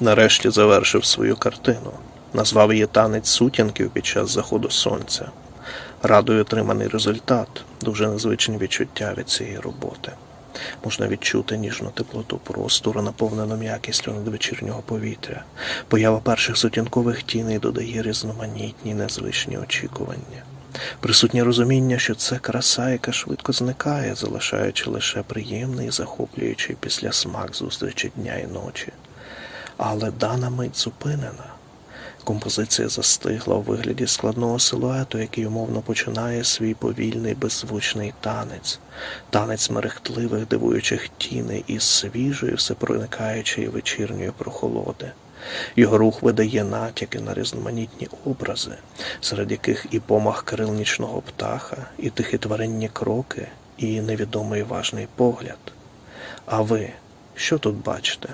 нарешті завершив свою картину, назвав її танець сутінків під час заходу сонця. Радує отриманий результат, дуже незвичні відчуття від цієї роботи. Можна відчути ніжну теплоту простору, наповнену м'якістю надвечірнього повітря. Поява перших сутінкових тіней додає різноманітні незвичні очікування. Присутнє розуміння, що це краса, яка швидко зникає, залишаючи лише приємний і захоплюючий післясмак зустрічі дня і ночі. Але дана мить зупинена. Композиція застигла у вигляді складного силуету, який умовно починає свій повільний беззвучний танець, танець мерехтливих дивуючих тіней із свіжої, всепроникаючої вечірньої прохолоди. Його рух видає натяки на різноманітні образи, серед яких і помах крил нічного птаха, і тихі тваринні кроки, і невідомий важний погляд. А ви що тут бачите?